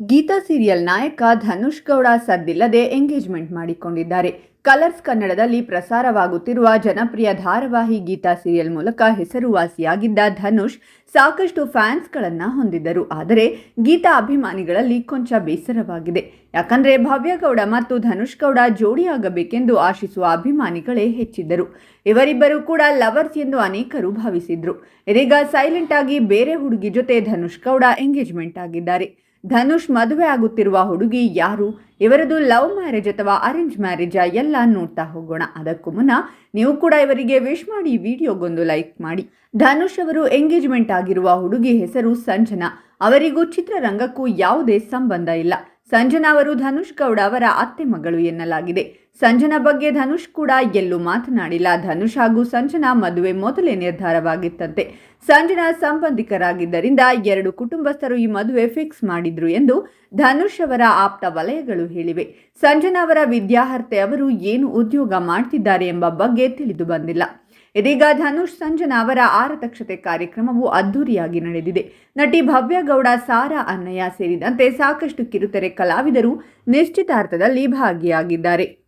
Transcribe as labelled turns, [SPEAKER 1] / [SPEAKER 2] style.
[SPEAKER 1] Geetha serial ನಾಯಕ ಧನುಷ್ ಗೌಡ ಸದ್ದಿಲ್ಲದೆ engagement ಮಾಡಿಕೊಂಡಿದ್ದಾರೆ. ಕಲರ್ಸ್ ಕನ್ನಡದಲ್ಲಿ ಪ್ರಸಾರವಾಗುತ್ತಿರುವ ಜನಪ್ರಿಯ ಧಾರಾವಾಹಿ ಗೀತಾ ಸೀರಿಯಲ್ ಮೂಲಕ ಹೆಸರುವಾಸಿಯಾಗಿದ್ದ ಧನುಷ್ ಸಾಕಷ್ಟು ಫ್ಯಾನ್ಸ್ಗಳನ್ನು ಹೊಂದಿದ್ದರು. ಆದರೆ ಗೀತಾ ಅಭಿಮಾನಿಗಳಲ್ಲಿ ಕೊಂಚ ಬೇಸರವಾಗಿದೆ. ಯಾಕಂದ್ರೆ ಭವ್ಯಗೌಡ ಮತ್ತು ಧನುಷ್ ಗೌಡ ಜೋಡಿಯಾಗಬೇಕೆಂದು ಆಶಿಸುವ ಅಭಿಮಾನಿಗಳೇ ಹೆಚ್ಚಿದ್ದರು. ಇವರಿಬ್ಬರು ಕೂಡ ಲವರ್ಸ್ ಎಂದು ಅನೇಕರು ಭಾವಿಸಿದ್ರು. ಇದೀಗ ಸೈಲೆಂಟ್ ಆಗಿ ಬೇರೆ ಹುಡುಗಿ ಜೊತೆ ಧನುಷ್ ಗೌಡ ಎಂಗೇಜ್ಮೆಂಟ್ ಆಗಿದ್ದಾರೆ. ಧನುಷ್ ಮದುವೆ ಆಗುತ್ತಿರುವ ಹುಡುಗಿ ಯಾರು? ಇವರದು ಲವ್ ಮ್ಯಾರೇಜ್ ಅಥವಾ ಅರೇಂಜ್ ಮ್ಯಾರೇಜಾ? ಎಲ್ಲ ನೋಡ್ತಾ ಹೋಗೋಣ. ಅದಕ್ಕೂ ಮುನ್ನ ನೀವು ಕೂಡ ಇವರಿಗೆ ವಿಶ್ ಮಾಡಿ ವಿಡಿಯೋಗೊಂದು ಲೈಕ್ ಮಾಡಿ. ಧನುಷ್ ಅವರು ಎಂಗೇಜ್ಮೆಂಟ್ ಆಗಿರುವ ಹುಡುಗಿ ಹೆಸರು ಸಂಜನಾ. ಅವರಿಗೂ ಚಿತ್ರರಂಗಕ್ಕೂ ಯಾವುದೇ ಸಂಬಂಧ ಇಲ್ಲ. ಸಂಜನಾ ಅವರು ಧನುಷ್ ಗೌಡ ಅವರ ಅತ್ತೆ ಮಗಳು ಎನ್ನಲಾಗಿದೆ. ಸಂಜನಾ ಬಗ್ಗೆ ಧನುಷ್ ಕೂಡ ಎಲ್ಲೂ ಮಾತನಾಡಿಲ್ಲ. ಧನುಷ್ ಹಾಗೂ ಸಂಜನಾ ಮದುವೆ ಮೊದಲೇ ನಿರ್ಧಾರವಾಗಿತ್ತಂತೆ. ಸಂಜನಾ ಸಂಬಂಧಿಕರಾಗಿದ್ದರಿಂದ ಎರಡು ಕುಟುಂಬಸ್ಥರು ಈ ಮದುವೆ ಫಿಕ್ಸ್ ಮಾಡಿದ್ರು ಎಂದು ಧನುಷ್ ಅವರ ಆಪ್ತ ವಲಯಗಳು ಹೇಳಿವೆ. ಸಂಜನಾ ಅವರ ವಿದ್ಯಾರ್ಹತೆ ಅವರು ಏನು ಉದ್ಯೋಗ ಮಾಡ್ತಿದ್ದಾರೆ ಎಂಬ ಬಗ್ಗೆ ತಿಳಿದು ಬಂದಿಲ್ಲ. ಇದೀಗ ಧನುಷ್ ಸಂಜನಾ ಅವರ ಆರತಕ್ಷತೆ ಕಾರ್ಯಕ್ರಮವು ಅದ್ದೂರಿಯಾಗಿ ನಡೆದಿದೆ. ನಟಿ ಭವ್ಯಗೌಡ ಸಾರಾ ಅನ್ನಯ್ಯ ಸೇರಿದಂತೆ ಸಾಕಷ್ಟು ಕಿರುತೆರೆ ಕಲಾವಿದರು ನಿಶ್ಚಿತಾರ್ಥದಲ್ಲಿ ಭಾಗಿಯಾಗಿದ್ದಾರೆ.